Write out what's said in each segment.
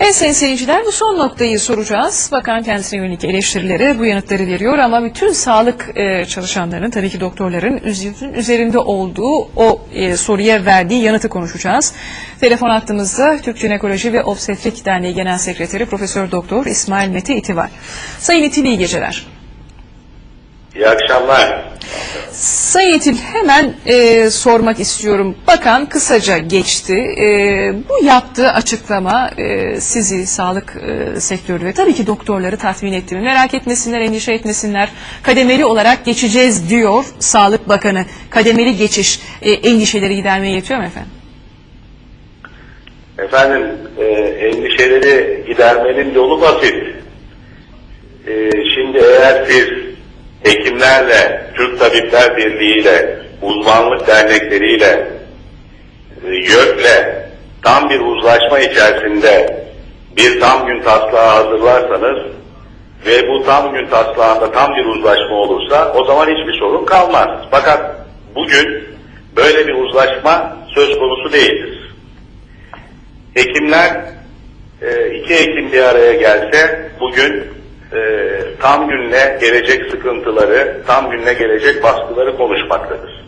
Evet sayın seyirciler bu son noktayı soracağız. Bakan kendisine yönelik eleştirilere bu yanıtları veriyor ama bütün sağlık e, çalışanlarının tabii ki doktorların üz- üzerinde olduğu o e, soruya verdiği yanıtı konuşacağız. Telefon hattımızda Türk Jinekoloji ve Obstetrik Derneği Genel Sekreteri Profesör Doktor İsmail Mete İti var. Sayın İti iyi geceler. İyi akşamlar. Sayın İtil hemen e, sormak istiyorum. Bakan kısaca geçti. E, bu yaptığı açıklama e, sizi sağlık e, sektörü ve tabii ki doktorları tatmin etti mi? Merak etmesinler, endişe etmesinler. Kademeli olarak geçeceğiz diyor Sağlık Bakanı. Kademeli geçiş e, endişeleri gidermeye yetiyor mu efendim? Efendim, e, endişeleri gidermenin yolu basit. E, şimdi eğer siz hekimlerle, Türk Tabipler Birliği ile, uzmanlık dernekleriyle, e, YÖK'le tam bir uzlaşma içerisinde bir tam gün taslağı hazırlarsanız ve bu tam gün taslağında tam bir uzlaşma olursa o zaman hiçbir sorun kalmaz. Fakat bugün böyle bir uzlaşma söz konusu değildir. Hekimler e, iki hekim bir araya gelse bugün e, tam günle gelecek sıkıntıları, tam günle gelecek baskıları konuşmaktadır.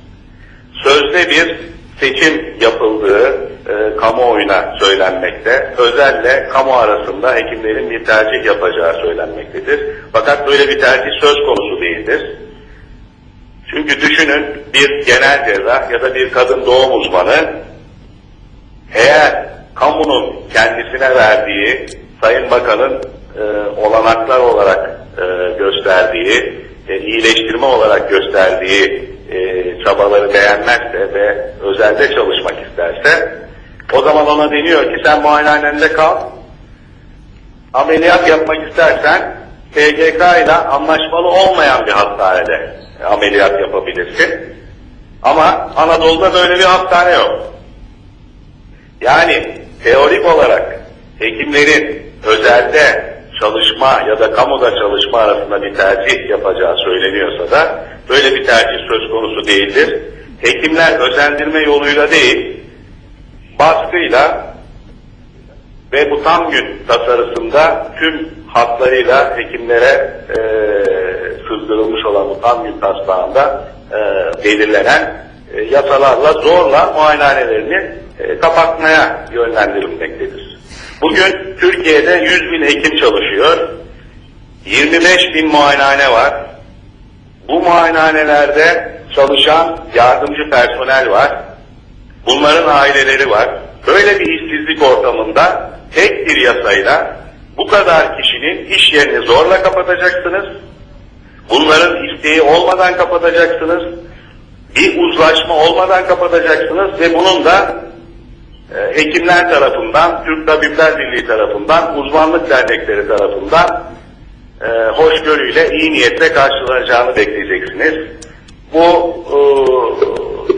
Sözde bir seçim yapıldığı e, kamuoyuna söylenmekte, özelle kamu arasında hekimlerin bir tercih yapacağı söylenmektedir. Fakat böyle bir tercih söz konusu değildir. Çünkü düşünün bir genel cerrah ya da bir kadın doğum uzmanı eğer kamunun kendisine verdiği Sayın Bakan'ın e, olanaklar olarak e, gösterdiği, iyileştirme olarak gösterdiği e, çabaları beğenmezse ve özelde çalışmak isterse o zaman ona deniyor ki sen muayenehanende kal, ameliyat yapmak istersen PGK ile anlaşmalı olmayan bir hastanede ameliyat yapabilirsin. Ama Anadolu'da böyle bir hastane yok. Yani teorik olarak hekimlerin özelde çalışma ya da kamuda çalışma arasında bir tercih yapacağı söyleniyorsa da böyle bir tercih söz konusu değildir. Hekimler özendirme yoluyla değil, baskıyla ve bu tam gün tasarısında tüm hatlarıyla hekimlere e, sızdırılmış olan bu tam gün taslağında e, belirlenen e, yasalarla zorla muayenehanelerini e, kapatmaya yönlendirilmektedir. Bugün Türkiye'de 100 bin hekim çalışıyor. 25 bin muayenehane var. Bu muayenehanelerde çalışan yardımcı personel var. Bunların aileleri var. Böyle bir işsizlik ortamında tek bir yasayla bu kadar kişinin iş yerini zorla kapatacaksınız. Bunların isteği olmadan kapatacaksınız. Bir uzlaşma olmadan kapatacaksınız ve bunun da hekimler tarafından, Türk Tabipler Birliği tarafından, uzmanlık dernekleri tarafından e, hoşgörüyle, iyi niyetle karşılanacağını bekleyeceksiniz. Bu e,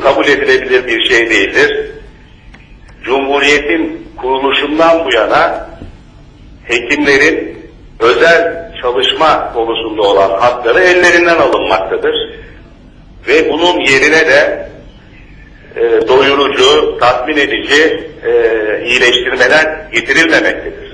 kabul edilebilir bir şey değildir. Cumhuriyetin kuruluşundan bu yana hekimlerin özel çalışma konusunda olan hakları ellerinden alınmaktadır. Ve bunun yerine de e, doyurucu, tatmin edici e, iyileştirmeler getirilmemektedir.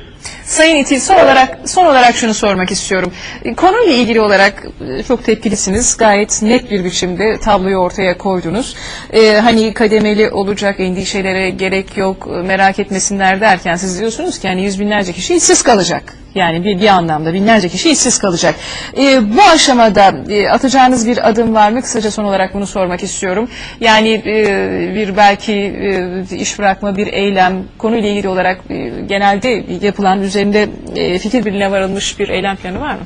Sayın İtil son olarak son olarak şunu sormak istiyorum. Konuyla ilgili olarak e, çok tepkilisiniz. Gayet net bir biçimde tabloyu ortaya koydunuz. E, hani kademeli olacak endişelere gerek yok e, merak etmesinler derken siz diyorsunuz ki yani yüz binlerce kişi işsiz kalacak. Yani bir, bir anlamda binlerce kişi işsiz kalacak. E, bu aşamada e, atacağınız bir adım var mı? Kısaca son olarak bunu sormak istiyorum. Yani e, bir belki e, iş bırakma, bir eylem konuyla ilgili olarak e, genelde yapılan üzerinde e, fikir birliğine varılmış bir eylem planı var mı?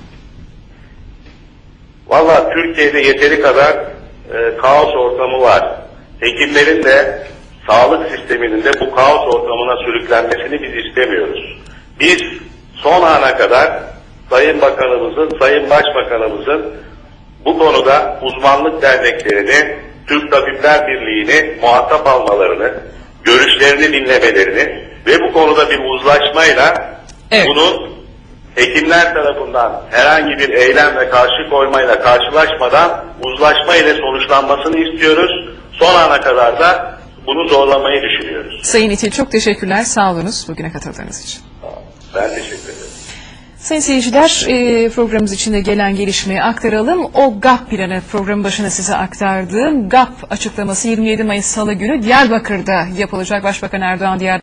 Valla Türkiye'de yeteri kadar e, kaos ortamı var. Hekimlerin de sağlık sisteminin de bu kaos ortamına sürüklenmesini biz istemiyoruz. Biz son ana kadar Sayın Bakanımızın, Sayın Başbakanımızın bu konuda uzmanlık derneklerini, Türk Tabipler Birliği'ni muhatap almalarını, görüşlerini dinlemelerini ve bu konuda bir uzlaşmayla Evet. bunun hekimler tarafından herhangi bir eylem ve karşı koymayla karşılaşmadan uzlaşma ile sonuçlanmasını istiyoruz. Son ana kadar da bunu zorlamayı düşünüyoruz. Sayın İtil çok teşekkürler. Sağ olunuz bugüne katıldığınız için. Ben teşekkür ederim. Sayın seyirciler e, programımız içinde gelen gelişmeyi aktaralım. O GAP planı programın başına size aktardığım GAP açıklaması 27 Mayıs Salı günü Diyarbakır'da yapılacak. Başbakan Erdoğan Diyarbakır